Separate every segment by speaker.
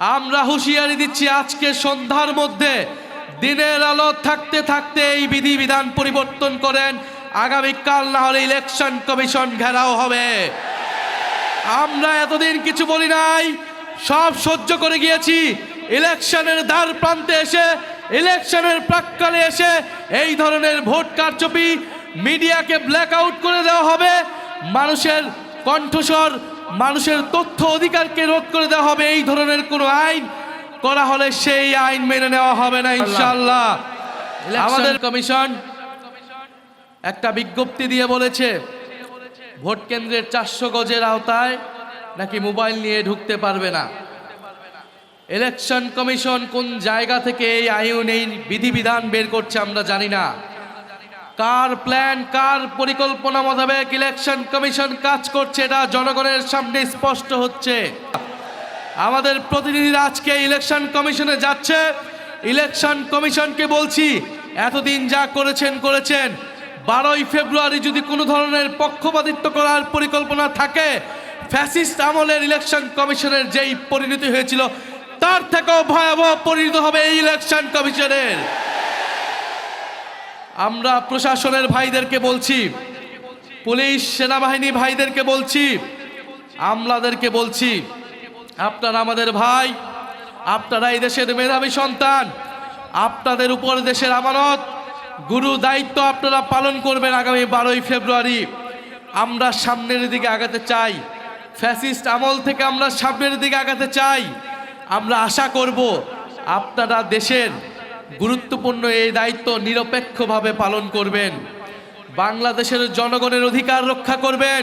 Speaker 1: আমরা হুঁশিয়ারি দিচ্ছি আজকে সন্ধ্যার মধ্যে। দিনের আলো থাকতে থাকতে এই বিধিবিধান পরিবর্তন করেন। আগামীকাল না হলে ইলেকশন কমিশন ঘেরাও হবে। আমরা এতদিন কিছু বলি নাই, সব সহ্য করে গিয়েছি। ইলেকশনের দ্বার প্রান্তে এসে, ইলেকশনের প্রাককালে এসে এই ধরনের ভোট কারচুপি মিডিয়াকে ব্ল্যাক আউট করে দেওয়া হবে। মানুষের কণ্ঠস্বর মানুষের তথ্য অধিকারকে রোধ করে দেওয়া হবে এই ধরনের কোনো আইন করা হলে সেই আইন মেনে নেওয়া হবে না ইনশাল্লাহ আমাদের কমিশন একটা বিজ্ঞপ্তি দিয়ে বলেছে ভোট কেন্দ্রের চারশো গজের আওতায় নাকি মোবাইল নিয়ে ঢুকতে পারবে না। ইলেকশন কমিশন কোন জায়গা থেকে এই আইন এই বিধিবিধান বের করছে আমরা জানি না। কার প্ল্যান, কার পরিকল্পনা মোতাবেক ইলেকশন কমিশন কাজ করছে এটা জনগণের সামনে স্পষ্ট হচ্ছে। আমাদের প্রতিনিধিরা আজকে ইলেকশন কমিশনে যাচ্ছে। ইলেকশন কমিশনকে বলছি, এতদিন যা করেছেন করেছেন। বারোই ফেব্রুয়ারি যদি কোনো ধরনের পক্ষপাতিত্ব করার পরিকল্পনা থাকে ফ্যাসিস্ট আমলের ইলেকশন কমিশনের যেই পরিণতি হয়েছিল, তার থেকেও ভয়াবহ পরিণত হবে এই ইলেকশন কমিশনের আমরা প্রশাসনের ভাইদেরকে বলছি, পুলিশ, সেনাবাহিনী ভাইদেরকে বলছি, আমলাদেরকে বলছি, আপনারা আমাদের ভাই, আপনারা এই দেশের মেধাবী সন্তান, আপনাদের উপর দেশের আমানত, গুরু দায়িত্ব আপনারা পালন করবেন আগামী বারোই ফেব্রুয়ারি। আমরা সামনের দিকে আগাতে চাই, ফ্যাসিস্ট আমল থেকে আমরা সামনের দিকে আগাতে চাই। আমরা আশা করব আপনারা দেশের গুরুত্বপূর্ণ এই দায়িত্ব নিরপেক্ষভাবে পালন করবেন। বাংলাদেশের জনগণের অধিকার রক্ষা করবেন,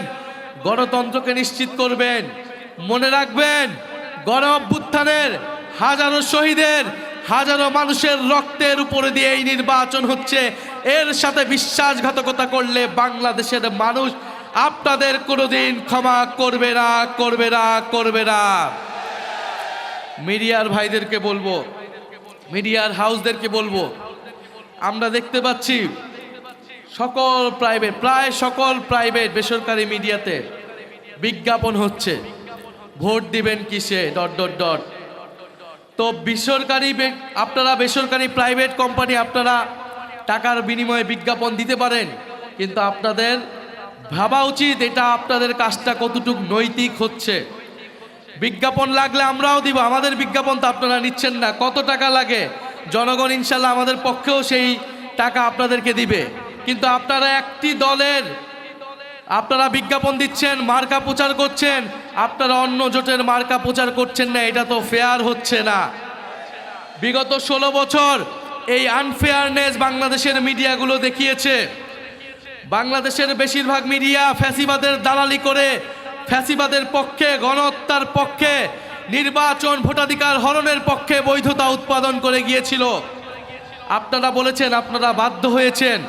Speaker 1: গণতন্ত্রকে নিশ্চিত করবেন। মনে রাখবেন, গণ অভ্যুত্থানের হাজারো শহীদের, হাজারো মানুষের রক্তের উপরে দিয়ে এই নির্বাচন হচ্ছে। এর সাথে বিশ্বাসঘাতকতা করলে বাংলাদেশের মানুষ আপনাদের কোনোদিন ক্ষমা করবে না করবে না করবে না। মিডিয়ার ভাইদেরকে বলব মিডিয়ার হাউসদেরকে বলব, আমরা দেখতে পাচ্ছি সকল প্রাইভেট, প্রায় সকল প্রাইভেট বেসরকারি মিডিয়াতে বিজ্ঞাপন হচ্ছে। ভোট দিবেন কিসে? Dot dot dot. তো বেসরকারি আপনারা বেসরকারি প্রাইভেট কোম্পানি, আপনারা টাকার বিনিময়ে বিজ্ঞাপন দিতে পারেন, কিন্তু আপনাদের ভাবা উচিত এটা আপনাদের কাজটা কতটুকু নৈতিক হচ্ছে। বিজ্ঞাপন লাগলে আমরাও দিব, আমাদের বিজ্ঞাপন তো আপনারা নিচ্ছেন না, কত টাকা লাগে? জনগণ ইনশাল্লাহ আমাদের পক্ষেও সেই টাকা আপনাদেরকে দিবে। কিন্তু আপনারা একটি দলের, আপনারা বিজ্ঞাপন দিচ্ছেন, মার্কা প্রচার করছেন, আপনারা অন্য জোটের মার্কা প্রচার করছেন না, এটা তো ফেয়ার হচ্ছে না। বিগত ষোলো বছর এই আনফেয়ারনেস বাংলাদেশের মিডিয়াগুলো দেখিয়েছে। বাংলাদেশের বেশিরভাগ মিডিয়া ফ্যাসিবাদের দালালি করে ফ্যাসিবাদের পক্ষে, গণহত্যার পক্ষে, নির্বাচন ভোটাধিকার হরণের পক্ষে বৈধতা উৎপাদন করে গিয়েছিল। আপনারা বলেছেন, আপনারা বাধ্য হয়েছেন।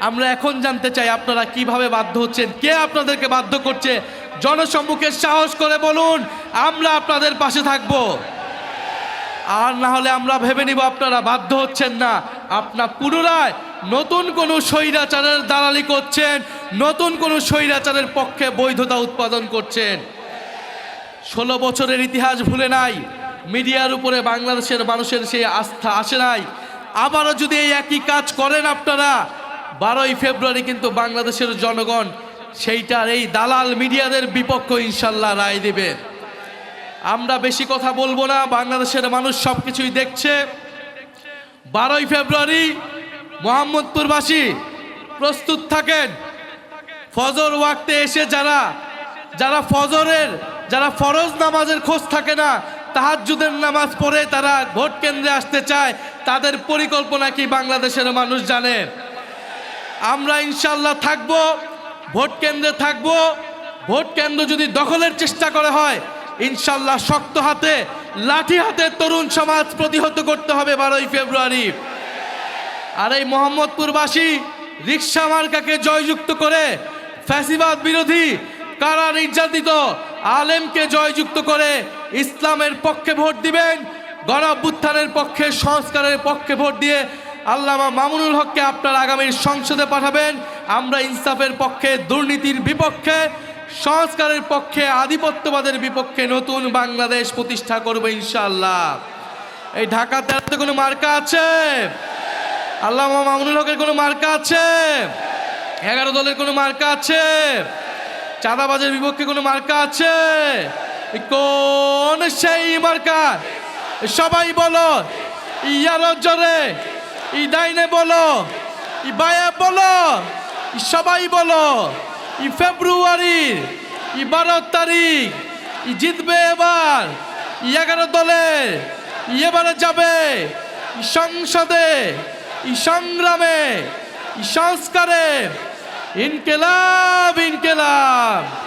Speaker 1: আমরা এখন জানতে চাই, আপনারা কীভাবে বাধ্য হচ্ছেন? কে আপনাদেরকে বাধ্য করছে? জনসম্মুখে সাহস করে বলুন, আমরা আপনাদের পাশে থাকব। আর না হলে আমরা ভেবে নিব, আপনারা বাধ্য হচ্ছেন না। আপনার পুনরায় নতুন কোনো স্বৈরাচারের দালালি করছেন, নতুন কোনো স্বৈরাচারের পক্ষে বৈধতা উৎপাদন করছেন। ষোলো বছরের ইতিহাস ভুলে নাই, মিডিয়ার উপরে বাংলাদেশের মানুষের সেই আস্থা আসে নাই। আবারও যদি এই একই কাজ করেন আপনারা, বারোই ফেব্রুয়ারি কিন্তু বাংলাদেশের জনগণ সেইটার এই দালাল মিডিয়াদের বিপক্ষ ইনশাল্লাহ রায় দেবে। আমরা বেশি কথা বলব না, বাংলাদেশের মানুষ সব কিছুই দেখছে। বারোই ফেব্রুয়ারি মোহাম্মদপুরবাসী, প্রস্তুত থাকেন। ফজর ওয়াক্তে এসে যারা যারা ফজরের, যারা ফরজ নামাজের খোঁজ থাকে না, তাহাজ্জুদের নামাজ পড়ে তারা ভোট কেন্দ্রে আসতে চায়, তাদের পরিকল্পনা কি বাংলাদেশের মানুষ জানে? আমরা ইনশাল্লাহ থাকব, ভোট কেন্দ্রে থাকব। ভোট কেন্দ্র যদি দখলের চেষ্টা করা হয় ইনশাল্লাহ শক্ত হাতে, লাঠি হাতে তরুণ সমাজ প্রতিহত করতে হবে বারোই ফেব্রুয়ারি। আর এই মোহাম্মদপুরবাসী রিক্সা মার্কাকে জয়যুক্ত করে ফ্যাসিবাদ বিরোধী কারা নির্যাতিত আলেমকে জয়যুক্ত করে ইসলামের পক্ষে ভোট দিবেন গণ অভ্যুত্থানের পক্ষে, সংস্কারের পক্ষে ভোট দিয়ে আল্লামা মামুনুল হককে আপনার আগামীর সংসদে পাঠাবেন। আমরা ইনসাফের পক্ষে, দুর্নীতির বিপক্ষে, সংস্কারের পক্ষে, আধিপত্যবাদের বিপক্ষে নতুন বাংলাদেশ প্রতিষ্ঠা করবে ইনশাল্লাহ এই ঢাকা তেরোতে কোনো মার্কা আছে। আল্লাহ মামুনুল হকের কোনো মার্কা আছে? এগারো দলের কোনো মার্কা আছে? চাঁদাবাজের বিপক্ষে কোনো মার্কা আছে? কোন সেই মার্কা? সবাই বলো। ইয়ার জোরে। ই ডাইনে বলো। ই বায়ে বলো। সবাই বলো। ই ফেব্রুয়ারির ই বারো তারিখ। ই জিতবে এবার। এগারো দলের ই এবারে যাবে। সংসদে। সংগ্রামে সংস্কারে ইনকেলাব ইনকেলাব।